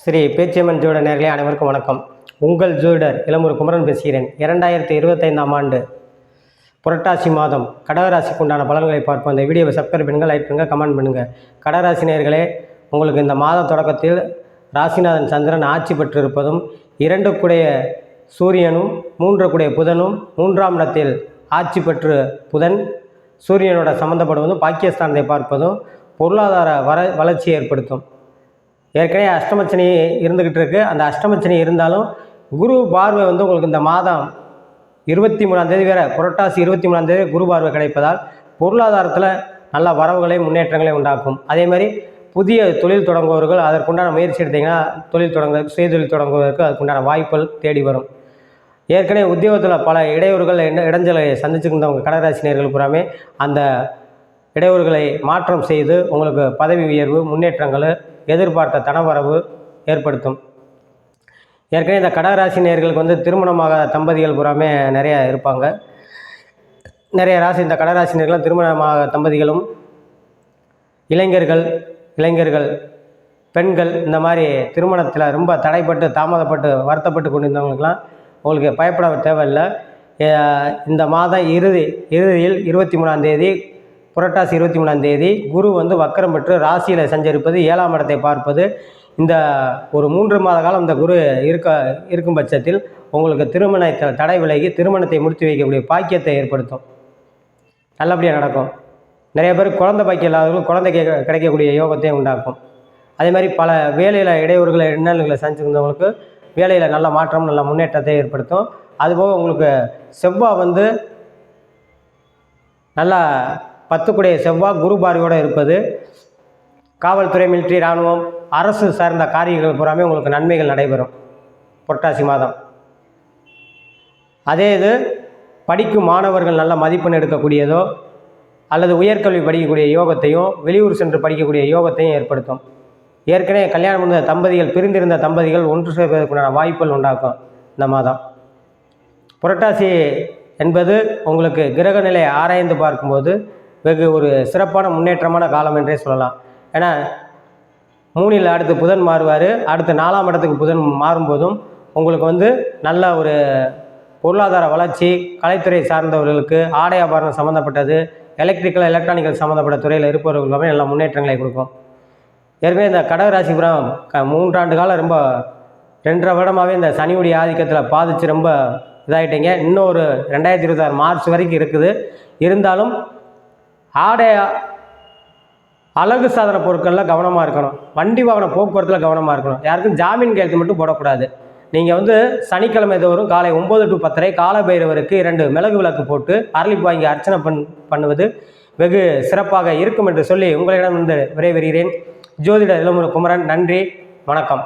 ஸ்ரீ பேச்சியம்மன் ஜோட நேர்களே அனைவருக்கும் வணக்கம். உங்கள் ஜோடர் இளமுறு குமரன் பேசுகிறேன். இரண்டாயிரத்தி இருபத்தைந்தாம் ஆண்டு புரட்டாசி மாதம் கடகராசிக்கு உண்டான பலன்களை பார்ப்போம். இந்த வீடியோவை சப்ஸ்கிரைப் பண்ணுங்கள் லைக் பண்ணுங்கள் கமெண்ட் பண்ணுங்கள் கடகராசி நேர்களே உங்களுக்கு இந்த மாத தொடக்கத்தில் ராசிநாதன் சந்திரன் ஆட்சி பெற்றிருப்பதும் இரண்டு கூடைய சூரியனும் மூன்று கூடைய புதனும் மூன்றாம் இடத்தில் ஆட்சி பெற்று புதன் சூரியனோட சம்மந்தப்படுவதும் பாக்கியஸ்தானத்தை பார்ப்பதும் பொருளாதார வர வளர்ச்சியை ஏற்படுத்தும். ஏற்கனவே அஷ்டமச்சனி இருந்துக்கிட்டு இருக்குது அந்த அஷ்டமச்சனி இருந்தாலும் குரு பார்வை வந்து உங்களுக்கு இந்த மாதம் இருபத்தி மூணாந்தேதி வேறு புரட்டாசி இருபத்தி மூணாந்தேதி குரு பார்வை கிடைப்பதால் பொருளாதாரத்தில் நல்ல வரவுகளை முன்னேற்றங்களை உண்டாக்கும். அதே மாதிரி புதிய தொழில் தொடங்குபவர்கள் அதற்குண்டான முயற்சி எடுத்திங்கன்னா தொழில் தொடங்க சுயதொழில் தொடங்குவதற்கு அதுக்குண்டான வாய்ப்புகள் தேடி வரும். ஏற்கனவே உத்தியோகத்தில் பல இடையூறுகள் என்ன இடைஞ்சலை சந்திச்சுருந்தவங்க கடகராசினியர்கள் புறாமே அந்த இடையூறுகளை மாற்றம் செய்து உங்களுக்கு பதவி உயர்வு முன்னேற்றங்கள் எதிர்பார்த்த தனவரவு ஏற்படுத்தும். ஏற்கனவே இந்த கடகராசி நேர்களுக்கு வந்து திருமணமாகாத தம்பதிகள் பூராமே நிறைய இருப்பாங்க. நிறைய ராசி இந்த கடகராசி நேயர்களும் திருமணமாக தம்பதிகளும் இளைஞர்கள் இளைஞர்கள் பெண்கள் இந்த மாதிரி திருமணத்தில் ரொம்ப தடைப்பட்டு தாமதப்பட்டு வருத்தப்பட்டு கொண்டிருந்தவங்களுக்கெல்லாம் உங்களுக்கு பயப்பட தேவையில்லை. இந்த மாதம் இறுதி இறுதியில் இருபத்தி மூணாம் தேதி புரட்டாசி இருபத்தி மூணாம் தேதி குரு வந்து வக்கரம் பெற்று ராசியில் சஞ்சரிப்பது ஏழாம் இடத்தை பார்ப்பது. இந்த ஒரு மூன்று மாத காலம் இந்த குரு இருக்க இருக்கும் பட்சத்தில் உங்களுக்கு திருமண தடை விலகி திருமணத்தை முடித்து வைக்கக்கூடிய பாக்கியத்தை ஏற்படுத்தும். நல்லபடியாக நடக்கும். நிறைய பேர் குழந்தை பாக்கியம் இல்லாதவர்கள் குழந்தை கே- கிடைக்கக்கூடிய யோகத்தையும் உண்டாக்கும். அதே மாதிரி பல வேலையில் இடையூறுகளை இன்னல்களை சந்திச்சிருந்தவங்களுக்கு வேலையில் நல்ல மாற்றம் நல்ல முன்னேற்றத்தை ஏற்படுத்தும். அதுபோக உங்களுக்கு செவ்வாய் வந்து நல்லா பத்துக்குடைய செவ்வாய் குரு பார்வையோடு இருப்பது. காவல்துறை மிலிட்ரி இராணுவம் அரசு சார்ந்த காரியங்கள் பூராமே உங்களுக்கு நன்மைகள் நடைபெறும். புரட்டாசி மாதம். அதே இது படிக்கும் மாணவர்கள் நல்ல மதிப்பெண் எடுக்கக்கூடியதோ அல்லது உயர்கல்வி படிக்கக்கூடிய யோகத்தையும் வெளியூர் சென்று படிக்கக்கூடிய யோகத்தையும் ஏற்படுத்தும். ஏற்கனவே கல்யாணம் முடிந்த தம்பதிகள் பிரிந்திருந்த தம்பதிகள் ஒன்று சேர்வதற்குண்டான வாய்ப்புகள் உண்டாக்கும் இந்த மாதம். புரட்டாசி என்பது உங்களுக்கு கிரக நிலையை ஆராய்ந்து பார்க்கும்போது வெகு ஒரு சிறப்பான முன்னேற்றமான காலம் என்றே சொல்லலாம். ஏன்னா மூணில் அடுத்து புதன் மாறுவார் அடுத்து நாலாம் இடத்துக்கு புதன் மாறும்போதும் உங்களுக்கு வந்து நல்ல ஒரு பொருளாதார வளர்ச்சி கலைத்துறை சார்ந்தவர்களுக்கு ஆடை ஆபரணம் சம்மந்தப்பட்டது எலக்ட்ரிக்கல் எலக்ட்ரானிக்கல் சம்மந்தப்பட்ட துறையில் இருப்பவர்கள் நல்ல முன்னேற்றங்களை கொடுக்கும். ஏற்கனவே இந்த கடகராசிபுரம் க மூன்றாண்டு காலம் ரொம்ப ரெண்டரை வருடமாகவே இந்த சனியுடைய ஆதிக்கத்தில் பாதித்து ரொம்ப இதாகிட்டீங்க இன்னும் ஒரு ரெண்டாயிரத்தி இருபத்தாறு மார்ச் வரைக்கும் இருக்குது. இருந்தாலும் ஆடை அழகு சாதன பொருட்களில் கவனமாக இருக்கணும். வண்டி வாகன போக்குவரத்தில் கவனமாக இருக்கணும். யாருக்கும் ஜாமீன் கையெழுத்து மட்டும் போடக்கூடாது. நீங்கள் வந்து சனிக்கிழமை தோறும் காலை ஒம்பது டு பத்தரை கால பைரவருக்கு இரண்டு மிளகு விளக்கு போட்டு அரளிப்பு வாங்கி அர்ச்சனை பண் பண்ணுவது வெகு சிறப்பாக இருக்கும் என்று சொல்லி உங்களிடம் வந்து விரைவருகிறேன் ஜோதிட இளமுறை குமரன் நன்றி வணக்கம்.